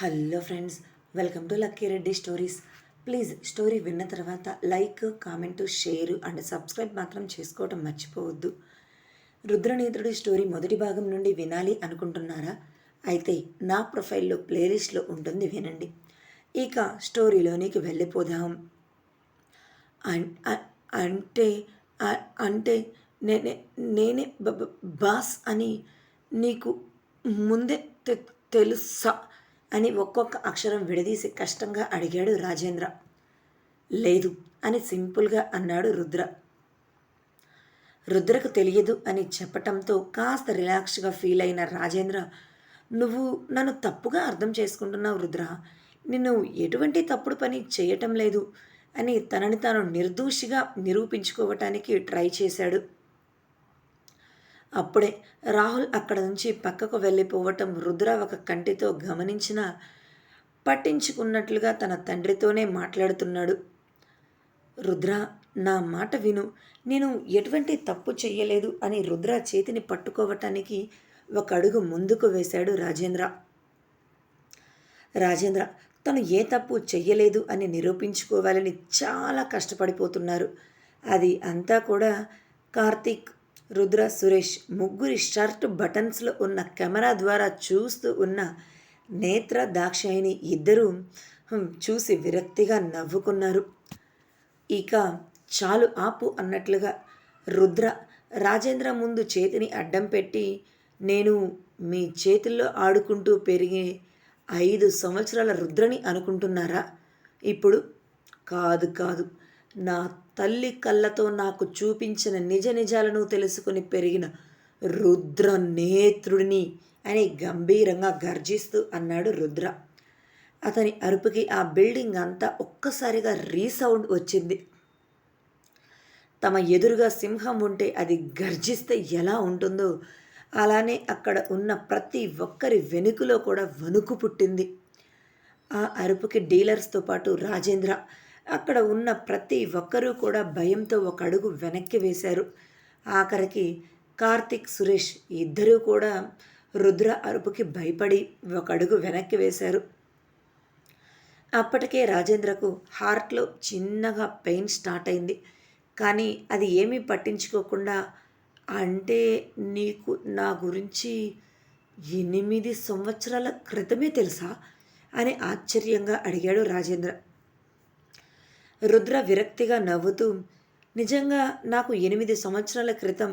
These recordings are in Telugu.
Hello friends welcome to Lucky Reddy stories. Please story విన్న తర్వాత like comment share and subscribe మాత్రం చేసుకోవటం మర్చిపోవద్దు. రుద్రనేత్రుడి స్టోరీ మొదటి భాగం నుండి వినాలి అనుకుంటున్నారా? అయితే నా ప్రొఫైల్లో ప్లేలిస్ట్లో ఉంటుంది వినండి. ఇక స్టోరీలోనికి వెళ్ళిపోదాం. అన్- అంటే అంటే నేనే నేనే బాస్ అని నీకు ముందే తె- తెలుసా? అని ఒక్కొక్క అక్షరం విడదీసి కష్టంగా అడిగాడు రాజేంద్ర. లేదు అని సింపుల్గా అన్నాడు రుద్ర. రుద్రకు తెలియదు అని చెప్పటంతో కాస్త రిలాక్స్గా ఫీల్ అయిన రాజేంద్ర నువ్వు నన్ను తప్పుగా అర్థం చేసుకుంటున్నావు రుద్ర. నిన్ను ఎటువంటి తప్పుడు పని చేయటం లేదు అని తనని తాను నిర్దోషిగా నిరూపించుకోవటానికి ట్రై చేశాడు. అప్పుడే రాహుల్ అక్కడ నుంచి పక్కకు వెళ్ళిపోవటం రుద్ర ఒక కంటితో గమనించిన పట్టించుకున్నట్లుగా తన తండ్రితోనే మాట్లాడుతున్నాడు. రుద్ర నా మాట విను. నేను ఎటువంటి తప్పు చెయ్యలేదు అని రుద్ర చేతిని పట్టుకోవటానికి ఒక అడుగు ముందుకు వేశాడు రాజేంద్ర. రాజేంద్ర తను ఏ తప్పు చెయ్యలేదు అని నిరూపించుకోవాలని చాలా కష్టపడిపోతున్నారు. అది అంతా కూడా కార్తీక్ రుద్ర సురేష్ ముగ్గురి షర్ట్ బటన్స్లో ఉన్న కెమెరా ద్వారా చూస్తూ ఉన్న నేత్ర దాక్షాయిని ఇద్దరూ చూసి విరక్తిగా నవ్వుకున్నారు. ఇక చాలు ఆపు అన్నట్లుగా రుద్ర రాజేంద్ర ముందు చేతిని అడ్డం పెట్టి నేను మీ చేతుల్లో ఆడుకుంటూ పెరిగే ఐదు సంవత్సరాల రుద్రని అనుకుంటున్నారా? ఇప్పుడు కాదు కాదు. నా తల్లి కళ్ళతో నాకు చూపించిన నిజ నిజాలను తెలుసుకుని పెరిగిన రుద్ర నేత్రుడిని అని గంభీరంగా గర్జిస్తూ అన్నాడు రుద్ర. అతని అరుపుకి ఆ బిల్డింగ్ అంతా ఒక్కసారిగా రీసౌండ్ వచ్చింది. తమ ఎదురుగా సింహం ఉంటే అది గర్జిస్తే ఎలా ఉంటుందో అలానే అక్కడ ఉన్న ప్రతి ఒక్కరి వెనుకలో కూడా వణుకు పుట్టింది. ఆ అరుపుకి డీలర్స్తో పాటు రాజేంద్ర అక్కడ ఉన్న ప్రతి ఒక్కరూ కూడా భయంతో ఒక అడుగు వెనక్కి వేశారు. ఆఖరికి కార్తిక్ సురేష్ ఇద్దరూ కూడా రుద్ర అరుపుకి భయపడి ఒక అడుగు వెనక్కి వేశారు. అప్పటికే రాజేంద్రకు హార్ట్లో చిన్నగా పెయిన్ స్టార్ట్ అయింది. కానీ అది ఏమీ పట్టించుకోకుండా అంటే నీకు నా గురించి ఎనిమిది సంవత్సరాల క్రితమే తెలుసా? అని ఆశ్చర్యంగా అడిగాడు రాజేంద్ర. రుద్ర విరక్తిగా నవ్వుతూ నిజంగా నాకు ఎనిమిది సంవత్సరాల క్రితం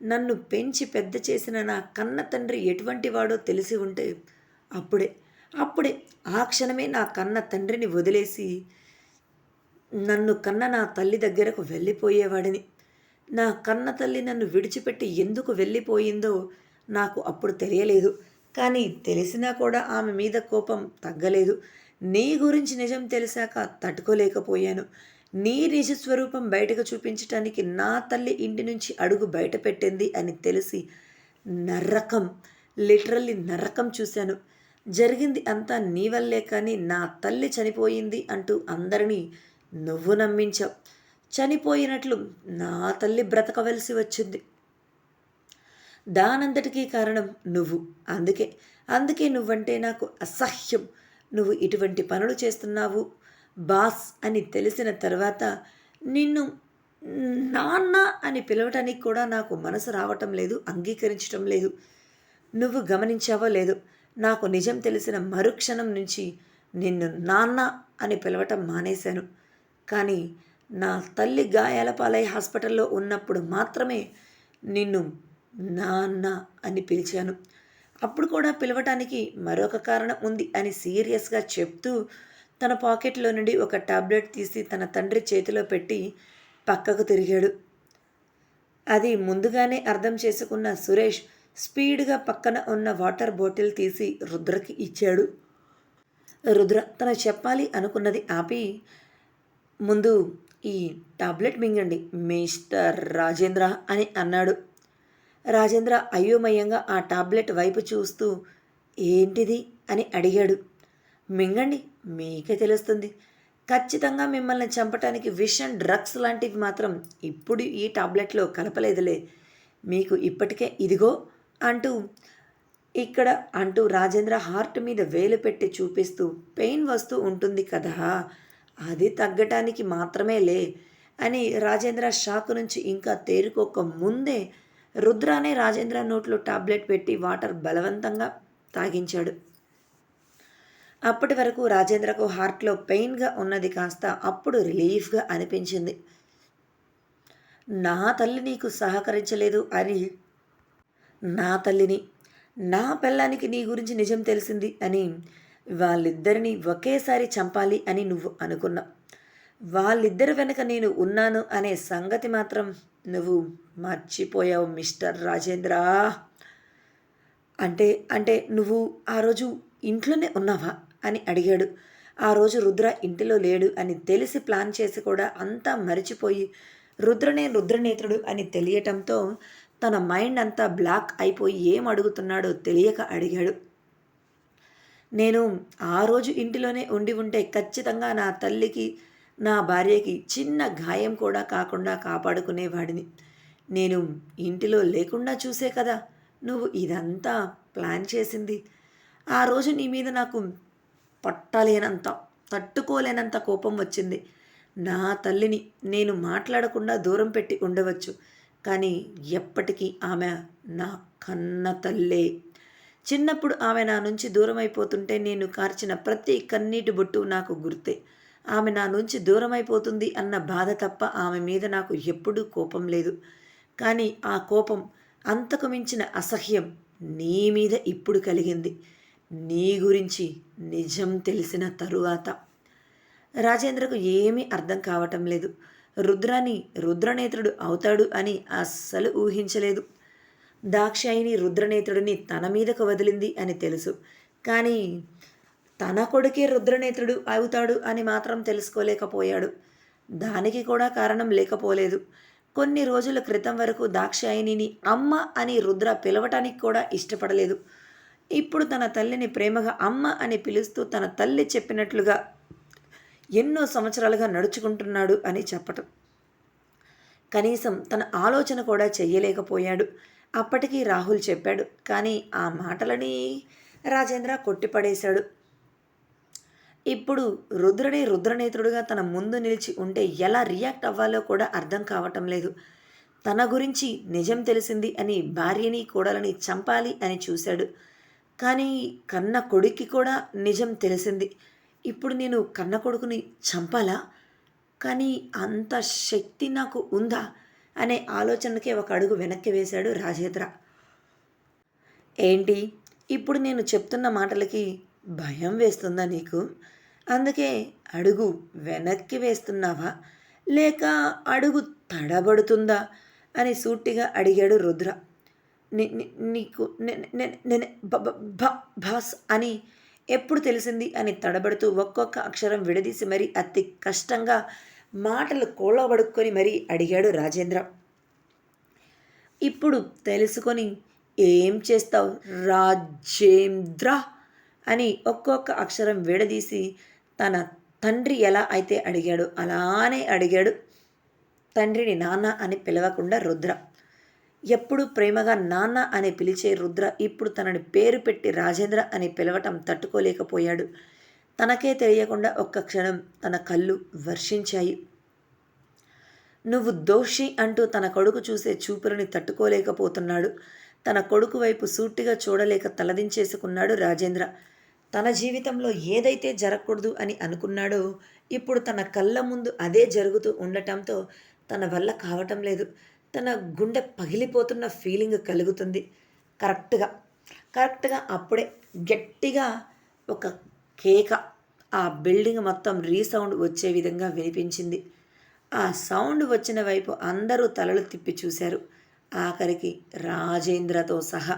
నన్ను పెంచి పెద్ద చేసిన నా కన్న తండ్రి ఎటువంటి వాడో తెలిసి ఉంటే అప్పుడే అప్పుడే ఆ క్షణమే నా కన్న తండ్రిని వదిలేసి నన్ను కన్న నా తల్లి దగ్గరకు వెళ్ళిపోయేవాడిని. నా కన్న తల్లి నన్ను విడిచిపెట్టి ఎందుకు వెళ్ళిపోయిందో నాకు అప్పుడు తెలియలేదు. కానీ తెలిసినా కూడా ఆమె మీద కోపం తగ్గలేదు. నీ గురించి నిజం తెలిసాక తట్టుకోలేకపోయాను. నీ నిజస్వరూపం బయటకు చూపించటానికి నా తల్లి ఇంటి నుంచి అడుగు బయట పెట్టింది అని తెలిసి నరకం లిటరల్లీ నరకం చూశాను. జరిగింది అంతా నీ వల్లే కానీ నా తల్లి చనిపోయింది అంటూ అందరినీ నువ్వు నమ్మించావు. చనిపోయినట్లు నా తల్లి బ్రతకవలసి వచ్చింది. దానంతటికీ కారణం నువ్వు. అందుకే అందుకే నువ్వంటే నాకు అసహ్యం. నువ్వు ఇటువంటి పనులు చేస్తున్నావు? బాస్ అని తెలిసిన తర్వాత నిన్ను నాన్న అని పిలవటానికి కూడా నాకు మనసు రావటం లేదు అంగీకరించటం లేదు. నువ్వు గమనించావో లేదు నాకు నిజం తెలిసిన మరుక్షణం నుంచి నిన్ను నాన్న అని పిలవటం మానేశాను. కానీ నా తల్లి గాయాల పాలై హాస్పిటల్లో ఉన్నప్పుడు మాత్రమే నిన్ను నాన్న అని పిలిచాను. అప్పుడు కూడా పిలవటానికి మరొక కారణం ఉంది అని సీరియస్గా చెప్తూ తన పాకెట్లో నుండి ఒక టాబ్లెట్ తీసి తన తండ్రి చేతిలో పెట్టి పక్కకు తిరిగాడు. అది ముందుగానే అర్థం చేసుకున్న సురేష్ స్పీడ్గా పక్కన ఉన్న వాటర్ బాటిల్ తీసి రుద్రకి ఇచ్చాడు. రుద్ర తన చెప్పాలి అనుకున్నది ఆపి ముందు ఈ టాబ్లెట్ మింగండి మిస్టర్ రాజేంద్ర అని అన్నాడు. రాజేంద్ర అయోమయంగా ఆ టాబ్లెట్ వైపు చూస్తూ ఏంటిది? అని అడిగాడు. మింగండి మీకే తెలుస్తుంది. ఖచ్చితంగా మిమ్మల్ని చంపటానికి విషన్ డ్రగ్స్ లాంటివి మాత్రం ఇప్పుడు ఈ టాబ్లెట్లో కలపలేదులే. మీకు ఇప్పటికే ఇదిగో అంటూ ఇక్కడ అంటూ రాజేంద్ర హార్ట్ మీద వేలు పెట్టి చూపిస్తూ పెయిన్ వస్తూ ఉంటుంది కదా అది తగ్గటానికి మాత్రమే లే అని రాజేంద్ర షాక్ నుంచి ఇంకా తేరుకోక ముందే రుద్రానే రాజేంద్ర నోట్లో టాబ్లెట్ పెట్టి వాటర్ బలవంతంగా తాగించాడు. అప్పటి వరకు రాజేంద్రకు హార్ట్లో పెయిన్గా ఉన్నది కాస్త అప్పుడు రిలీఫ్గా అనిపించింది. నా తల్లి నీకు సహకరించలేదు అని. నా తల్లిని నా పిల్లానికి నీ గురించి నిజం తెలిసింది అని వాళ్ళిద్దరిని ఒకేసారి చంపాలి అని నువ్వు అనుకున్నావు. వాళ్ళిద్దరి వెనక నేను ఉన్నాను అనే సంగతి మాత్రం నువ్వు మర్చిపోయావు మిస్టర్ రాజేంద్ర. అంటే అంటే నువ్వు ఆ రోజు ఇంట్లోనే ఉన్నావా అని అడిగాడు. ఆ రోజు రుద్ర ఇంటిలో లేడు అని తెలిసి ప్లాన్ చేసి కూడా అంతా మరిచిపోయి రుద్రనే రుద్రనేత్రుడు అని తెలియటంతో తన మైండ్ అంతా బ్లాక్ అయిపోయి ఏం అడుగుతున్నాడో తెలియక అడిగాడు. నేను ఆ రోజు ఇంటిలోనే ఉండి ఉంటే ఖచ్చితంగా నా తల్లికి నా భార్యకి చిన్న గాయం కూడా కాకుండా కాపాడుకునేవాడిని నేను ఇంటిలో లేకుండా చూసే కదా నువ్వు ఇదంతా ప్లాన్ చేసింది. ఆ రోజు నీ మీద నాకు పట్టలేనంత తట్టుకోలేనంత కోపం వచ్చింది. నా తల్లిని నేను మాట్లాడకుండా దూరం పెట్టి ఉండవచ్చు కానీ ఎప్పటికీ ఆమె నా కన్న తల్లే. చిన్నప్పుడు ఆమె నా నుంచి దూరం అయిపోతుంటే నేను కార్చిన ప్రతి కన్నీటి బొట్టు నాకు గుర్తే. ఆమె నా నుంచి దూరమైపోతుంది అన్న బాధ తప్ప ఆమె మీద నాకు ఎప్పుడూ కోపం లేదు. కానీ ఆ కోపం అంతకు మించిన అసహ్యం నీ మీద ఇప్పుడు కలిగింది. నీ గురించి నిజం తెలిసిన తరువాత. రాజేంద్రకు ఏమీ అర్థం కావటం లేదు. రుద్రాని రుద్రనేత్రుడు అవుతాడు అని అస్సలు ఊహించలేదు. దాక్షాయిని రుద్రనేత్రుడిని తన మీదకు వదిలింది అని తెలుసు. కానీ తన కొడుకే రుద్రనేత్రుడు అవుతాడు అని మాత్రం తెలుసుకోలేకపోయాడు. దానికి కూడా కారణం లేకపోలేదు. కొన్ని రోజుల క్రితం వరకు దాక్షాయినిని అమ్మ అని రుద్ర పిలవటానికి కూడా ఇష్టపడలేదు. ఇప్పుడు తన తల్లిని ప్రేమగా అమ్మ అని పిలుస్తూ తన తల్లి చెప్పినట్లుగా ఎన్నో సంవత్సరాలుగా నడుచుకుంటున్నాడు అని చెప్పటం. కనీసం తన ఆలోచన కూడా చెయ్యలేకపోయాడు. అప్పటికీ రాహుల్ చెప్పాడు. కానీ ఆ మాటలని రాజేంద్ర కొట్టిపడేశాడు. ఇప్పుడు రుద్రుడే రుద్రనేత్రుడుగా తన ముందు నిలిచి ఉంటే ఎలా రియాక్ట్ అవ్వాలో కూడా అర్థం కావటం లేదు. తన గురించి నిజం తెలిసింది అని భార్యని కోడలని చంపాలి అని చూశాడు. కానీ కన్న కొడుక్కి కూడా నిజం తెలిసింది. ఇప్పుడు నేను కన్న కొడుకుని చంపాలా? కానీ అంత శక్తి నాకు ఉందా? అనే ఆలోచనకే ఒక అడుగు వెనక్కి వేశాడు రాజేంద్ర. ఏంటి? ఇప్పుడు నేను చెప్తున్న మాటలకి భయం వేస్తుందా నీకు? అందుకే అడుగు వెనక్కి వేస్తున్నావా? లేక అడుగు తడబడుతుందా? అని సూటిగా అడిగాడు రుద్ర. నీకు భాస్ అని ఎప్పుడు తెలిసింది అని తడబడుతూ ఒక్కొక్క అక్షరం విడదీసి మరీ అతి కష్టంగా మాటలు కోళ్ళబడుక్కొని మరీ అడిగాడు రాజేంద్ర. ఇప్పుడు తెలుసుకొని ఏం చేస్తావు రాజేంద్ర? అని ఒక్కొక్క అక్షరం విడదీసి తన తండ్రి ఎలా అయితే అడిగాడో అలానే అడిగాడు తండ్రిని నాన్న అని పిలవకుండా రుద్ర. ఎప్పుడు ప్రేమగా నాన్న అని పిలిచే రుద్ర ఇప్పుడు తనని పేరు పెట్టి రాజేంద్ర అని పిలవటం తట్టుకోలేకపోయాడు. తనకే తెలియకుండా ఒక్క క్షణం తన కళ్ళు వర్షించాయి. నువ్వు దోషి అంటూ తన కొడుకు చూసే చూపులని తట్టుకోలేకపోతున్నాడు. తన కొడుకు వైపు సూటిగా చూడలేక తలదించేసుకున్నాడు రాజేంద్ర. తన జీవితంలో ఏదైతే జరగకూడదు అని అనుకున్నాడో ఇప్పుడు తన కళ్ళ ముందు అదే జరుగుతూ ఉండటంతో తన వల్ల కావటం లేదు. తన గుండె పగిలిపోతున్న ఫీలింగ్ కలుగుతుంది. కరెక్ట్గా కరెక్ట్గా అప్పుడే గట్టిగా ఒక కేక ఆ బిల్డింగ్ మొత్తం రీసౌండ్ వచ్చే విధంగా వినిపించింది. ఆ సౌండ్ వచ్చిన వైపు అందరూ తలలు తిప్పి చూశారు. ఆఖరికి రాజేంద్రతో సహా.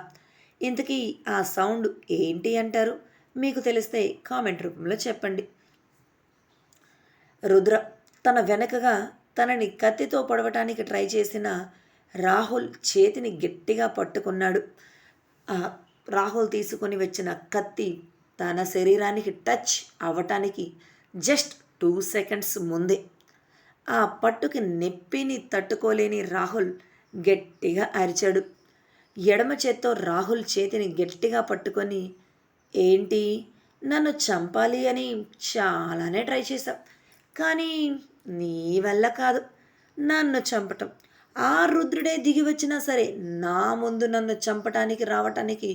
ఇంతకీ ఆ సౌండ్ ఏంటి అంటారు? మీకు తెలిస్తే కామెంట్ రూపంలో చెప్పండి. రుద్ర తన వెనకగా తనని కత్తితో పొడవటానికి ట్రై చేసిన రాహుల్ చేతిని గట్టిగా పట్టుకున్నాడు. ఆ రాహుల్ తీసుకొని వచ్చిన కత్తి తన శరీరానికి టచ్ అవ్వటానికి జస్ట్ టూ సెకండ్స్ ముందే. ఆ పట్టుకి నెప్పిని తట్టుకోలేని రాహుల్ గట్టిగా అరిచాడు. ఎడమ చేత్తో రాహుల్ చేతిని గట్టిగా పట్టుకొని ఏంటి? నన్ను చంపాలి అని చాలానే ట్రై చేశావు కానీ నీ వల్ల కాదు. నన్ను చంపటం. ఆ రుద్రుడే దిగి వచ్చినా సరే నా ముందు నన్ను చంపటానికి రావటానికి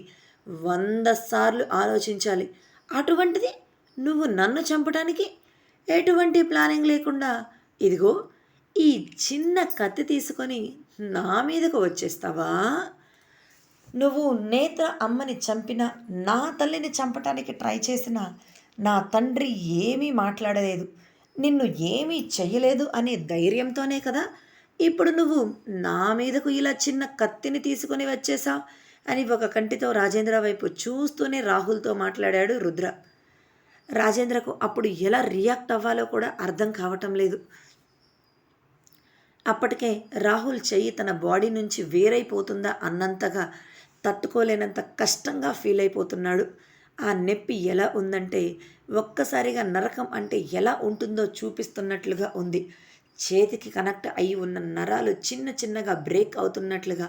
వంద సార్లు ఆలోచించాలి. అటువంటిది నువ్వు నన్ను చంపటానికి ఎటువంటి ప్లానింగ్ లేకుండా ఇదిగో ఈ చిన్న కత్తి తీసుకొని నా మీదకు వచ్చేస్తావా? నువ్వు నేత్ర అమ్మని చంపిన నా తల్లిని చంపటానికి ట్రై చేసిన నా తండ్రి ఏమీ మాట్లాడలేదు. నిన్ను ఏమీ చెయ్యలేదు అనే ధైర్యంతోనే కదా? ఇప్పుడు నువ్వు నా మీదకు ఇలా చిన్న కత్తిని తీసుకొని వచ్చేసా అని ఒక కంటితో రాజేంద్ర వైపు చూస్తూనే రాహుల్తో మాట్లాడాడు రుద్ర. రాజేంద్రకు అప్పుడు ఎలా రియాక్ట్ అవ్వాలో కూడా అర్థం కావటం లేదు. అప్పటికే రాహుల్ చెయ్యి తన బాడీ నుంచి వేరైపోతుందా అన్నంతగా తట్టుకోలేనంత కష్టంగా ఫీల్ అయిపోతున్నాడు. ఆ నొప్పి ఎలా ఉందంటే ఒక్కసారిగా నరకం అంటే ఎలా ఉంటుందో చూపిస్తున్నట్లుగా ఉంది. చేతికి కనెక్ట్ అయి ఉన్న నరాలు చిన్న చిన్నగా బ్రేక్ అవుతున్నట్లుగా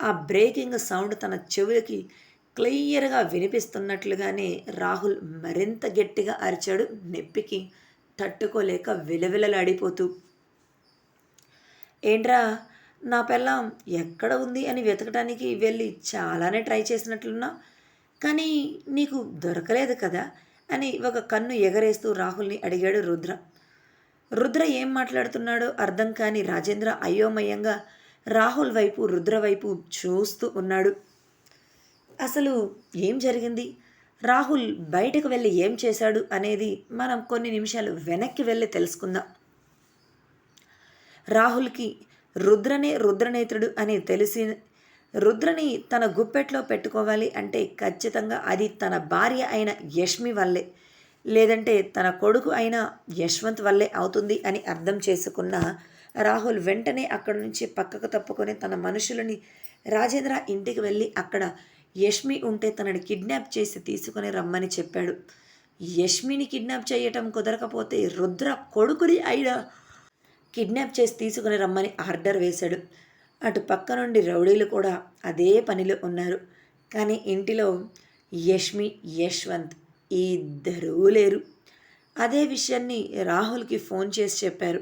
ఆ బ్రేకింగ్ సౌండ్ తన చెవులకి క్లియర్గా వినిపిస్తున్నట్లుగానే రాహుల్ మరింత గట్టిగా అరిచాడు నొప్పికి. తట్టుకోలేక విలవిలలాడిపోతూ ఏంట్రా నా పిల్లం ఎక్కడ ఉంది అని వెతకడానికి వెళ్ళి చాలానే ట్రై చేసినట్లున్నా. కానీ నీకు దొరకలేదు కదా అని ఒక కన్ను ఎగరేస్తూ రాహుల్ని అడిగాడు రుద్ర. రుద్ర ఏం మాట్లాడుతున్నాడో అర్థం కాని రాజేంద్ర అయోమయంగా రాహుల్ వైపు రుద్ర వైపు చూస్తూ ఉన్నాడు. అసలు ఏం జరిగింది? రాహుల్ బయటకు వెళ్ళి ఏం చేశాడు అనేది మనం కొన్ని నిమిషాలు వెనక్కి వెళ్ళి తెలుసుకుందాం. రాహుల్కి రుద్రనే రుద్రనేత్రుడు అని తెలిసి రుద్రని తన గుప్పెట్లో పెట్టుకోవాలి అంటే ఖచ్చితంగా అది తన భార్య అయిన యష్మి వల్లే. లేదంటే తన కొడుకు అయిన యశ్వంత్ వల్లే అవుతుంది అని అర్థం చేసుకున్న రాహుల్ వెంటనే అక్కడి నుంచి పక్కకు తప్పుకొని తన మనుషులని రాజేంద్ర ఇంటికి వెళ్ళి అక్కడ యష్మి ఉంటే తనని కిడ్నాప్ చేసి తీసుకొని రమ్మని చెప్పాడు. యష్మిని కిడ్నాప్ చేయటం కుదరకపోతే రుద్ర కొడుకుని అయిన కిడ్నాప్ చేసి తీసుకుని రమ్మని ఆర్డర్ వేశాడు. అటు పక్క నుండి రౌడీలు కూడా అదే పనిలో ఉన్నారు. కానీ ఇంటిలో యష్మి యశ్వంత్ ఈ ఇద్దరూ లేరు. అదే విషయాన్ని రాహుల్కి ఫోన్ చేసి చెప్పారు.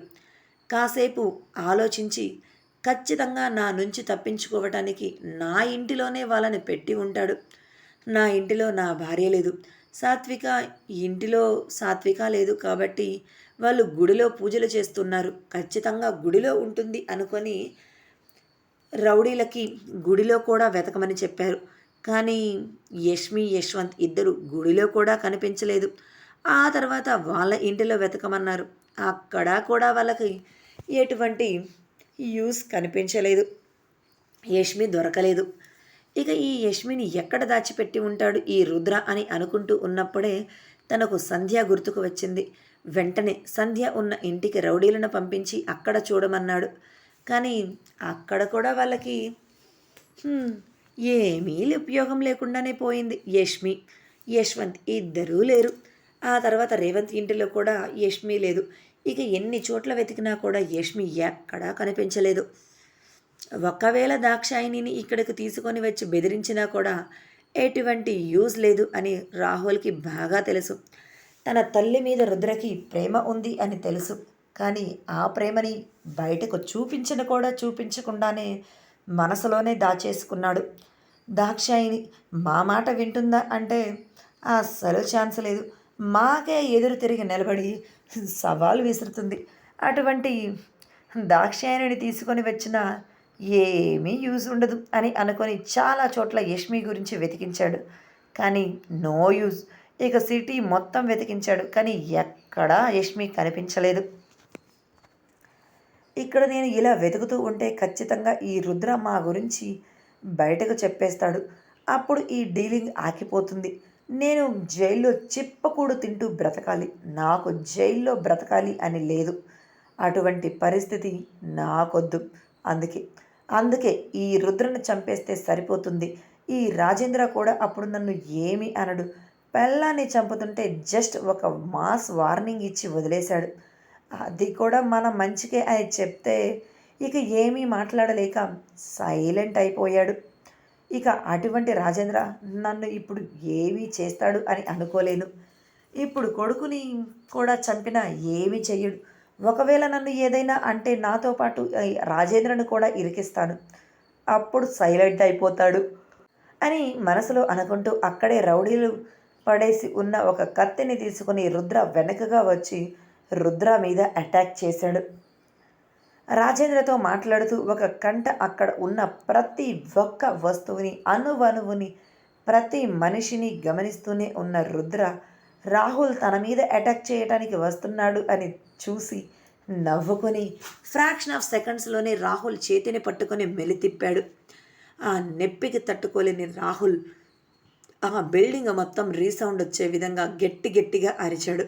కాసేపు ఆలోచించి ఖచ్చితంగా నా నుంచి తప్పించుకోవటానికి నా ఇంటిలోనే వాళ్ళని పెట్టి ఉంటాడు. నా ఇంటిలో నా భార్య లేదు. సాత్విక ఇంటిలో సాత్విక లేదు కాబట్టి వాళ్ళు గుడిలో పూజలు చేస్తున్నారు. ఖచ్చితంగా గుడిలో ఉంటుంది అనుకొని రౌడీలకి గుడిలో కూడా వెతకమని చెప్పారు. కానీ యష్మి యశ్వంత్ ఇద్దరు గుడిలో కూడా కనిపించలేదు. ఆ తర్వాత వాళ్ళ ఇంటిలో వెతకమన్నారు. అక్కడ కూడా వాళ్ళకి ఎటువంటి యూస్ కనిపించలేదు. యష్మి దొరకలేదు. ఇక ఈ యష్మిని ఎక్కడ దాచిపెట్టి ఉంటాడు ఈ రుద్ర అని అనుకుంటూ ఉన్నప్పుడే తనకు సంధ్య గుర్తుకు వచ్చింది. వెంటనే సంధ్య ఉన్న ఇంటికి రౌడీలను పంపించి అక్కడ చూడమన్నాడు. కానీ అక్కడ కూడా వాళ్ళకి ఏమీ ఉపయోగం లేకుండానే పోయింది యష్మి. యశ్వంత్ ఇద్దరూ లేరు. ఆ తర్వాత రేవంత్ ఇంటిలో కూడా యష్మి లేదు. ఇక ఎన్ని చోట్ల వెతికినా కూడా యష్మి ఎక్కడా కనిపించలేదు. ఒకవేళ దాక్షాయిని ఇక్కడికి తీసుకొని వచ్చి బెదిరించినా కూడా ఎటువంటి యూజ్ లేదు అని రాహుల్కి బాగా తెలుసు. తన తల్లి మీద రుద్రకి ప్రేమ ఉంది అని తెలుసు. కానీ ఆ ప్రేమని బయటకు చూపించిన కూడా చూపించకుండానే మనసులోనే దాచేసుకున్నాడు. దాక్షాయిని మా మాట వింటుందా? అంటే అస్సలు ఛాన్స్ లేదు. మాకే ఎదురు తిరిగి నిలబడి సవాల్ విసురుతుంది. అటువంటి దాక్షాయణిని తీసుకొని వచ్చిన ఏమీ యూజ్ ఉండదు అని అనుకొని చాలా చోట్ల యష్మి గురించి వెతికించాడు. కానీ నో యూజ్. ఇక సిటీ మొత్తం వెతికించాడు కానీ ఎక్కడా యష్మి కనిపించలేదు. ఇక్కడ నేను ఇలా వెతుకుతూ ఉంటే ఖచ్చితంగా ఈ రుద్ర మా గురించి బయటకు చెప్పేస్తాడు. అప్పుడు ఈ డీలింగ్ ఆగిపోతుంది. నేను జైల్లో చిప్పకూడు తింటూ బ్రతకాలి. నాకు జైల్లో బ్రతకాలి అని లేదు. అటువంటి పరిస్థితి నాకొద్దు. అందుకే అందుకే ఈ రుద్రను చంపేస్తే సరిపోతుంది. ఈ రాజేంద్ర కూడా అప్పుడు నన్ను ఏమి అనడు. పెళ్ళాన్ని చంపుతుంటే జస్ట్ ఒక మాస్ వార్నింగ్ ఇచ్చి వదిలేశాడు. అది కూడా మన మంచికే అని చెప్తే ఇక ఏమీ మాట్లాడలేక సైలెంట్ అయిపోయాడు. ఇక అటువంటి రాజేంద్ర నన్ను ఇప్పుడు ఏమీ చేస్తాడు అని అనుకోలేను. ఇప్పుడు కొడుకుని కూడా చంపినా ఏమీ చెయ్యడు. ఒకవేళ నన్ను ఏదైనా అంటే నాతో పాటు రాజేంద్రను కూడా ఇరికిస్తాను. అప్పుడు సైలెంట్ అయిపోతాడు అని మనసులో అనుకుంటూ అక్కడే రౌడీలు పడేసి ఉన్న ఒక కత్తిని తీసుకుని రుద్ర వెనకగా వచ్చి రుద్ర మీద అటాక్ చేశాడు. రాజేంద్రతో మాట్లాడుతూ ఒక కంట అక్కడ ఉన్న ప్రతి ఒక్క వస్తువుని అణువణువుని ప్రతి మనిషిని గమనిస్తూనే ఉన్న రుద్ర రాహుల్ తన మీద అటాక్ చేయడానికి వస్తున్నాడు అని చూసి నవ్వుకొని ఫ్రాక్షన్ ఆఫ్ సెకండ్స్లోనే రాహుల్ చేతిని పట్టుకొని మెలితిప్పాడు ఆ నొప్పికి తట్టుకోలేని రాహుల్ ఆ బిల్డింగ్ మొత్తం రీసౌండ్ వచ్చే విధంగా గట్టి గట్టిగా అరిచాడు.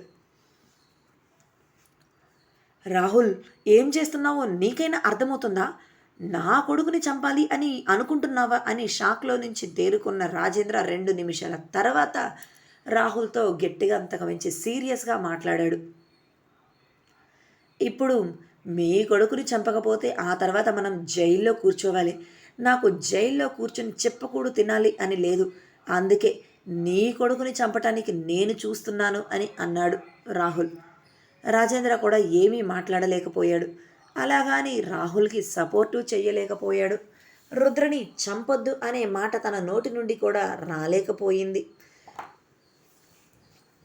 రాహుల్ ఏం చేస్తున్నావో నీకైనా అర్థమవుతుందా? నా కొడుకుని చంపాలి అని అనుకుంటున్నావా? అని షాక్లో నుంచి తేరుకున్న రాజేంద్ర రెండు నిమిషాల తర్వాత రాహుల్తో గట్టిగా అంతకమించి సీరియస్గా మాట్లాడాడు. ఇప్పుడు మీ కొడుకుని చంపకపోతే ఆ తర్వాత మనం జైల్లో కూర్చోవాలి. నాకు జైల్లో కూర్చొని చెప్పకూడు తినాలి అని లేదు. అందుకే నీ కొడుకుని చంపటానికి నేను చూస్తున్నాను అని అన్నాడు రాహుల్. రాజేంద్ర కూడా ఏమీ మాట్లాడలేకపోయాడు. అలాగాని రాహుల్కి సపోర్టు చెయ్యలేకపోయాడు. రుద్రని చంపొద్దు అనే మాట తన నోటి నుండి కూడా రాలేకపోయింది.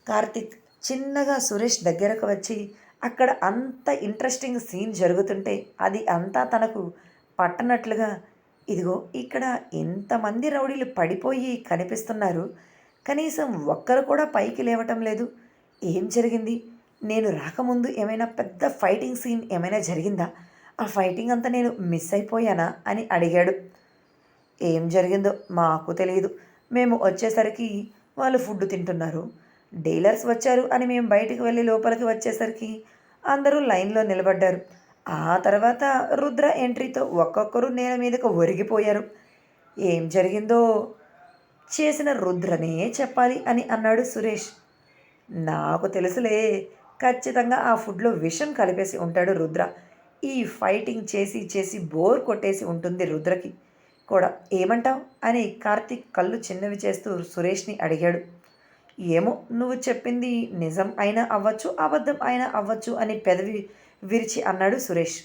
కార్తిక్ చిన్నగా సురేష్ దగ్గరకు వచ్చి అక్కడ అంత ఇంట్రెస్టింగ్ సీన్ జరుగుతుంటే అది అంతా తనకు పట్టనట్లుగా ఇదిగో ఇక్కడ ఎంతమంది రౌడీలు పడిపోయి కనిపిస్తున్నారు. కనీసం ఒక్కరు కూడా పైకి లేవటం లేదు. ఏం జరిగింది? నేను రాకముందు ఏమైనా పెద్ద ఫైటింగ్ సీన్ ఏమైనా జరిగిందా? ఆ ఫైటింగ్ అంతా నేను మిస్ అయిపోయానా? అని అడిగాడు. ఏం జరిగిందో మాకు తెలియదు మేము వచ్చేసరికి వాళ్ళు ఫుడ్ తింటున్నారు. డీలర్స్ వచ్చారు అని మేము బయటికి వెళ్ళి లోపలికి వచ్చేసరికి అందరూ లైన్లో నిలబడ్డారు. ఆ తర్వాత రుద్ర ఎంట్రీతో ఒక్కొక్కరు నేల మీదకు ఒరిగిపోయారు. ఏం జరిగిందో చేసిన రుద్రనే చెప్పాలి అని అన్నాడు సురేష్. నాకు తెలుసులే ఖచ్చితంగా ఆ ఫుడ్లో విషం కలిపేసి ఉంటాడు రుద్ర. ఈ ఫైటింగ్ చేసి చేసి బోర్ కొట్టేసి ఉంటుంది రుద్రకి. కూడా ఏమంటావు? అని కార్తీక్ కళ్ళు చిన్నవి చేస్తూ సురేష్ని అడిగాడు. ఏమో నువ్వు చెప్పింది నిజం అయినా అవ్వచ్చు అబద్ధం అయినా అవ్వచ్చు అని పెదవి విరిచి అన్నాడు సురేష్.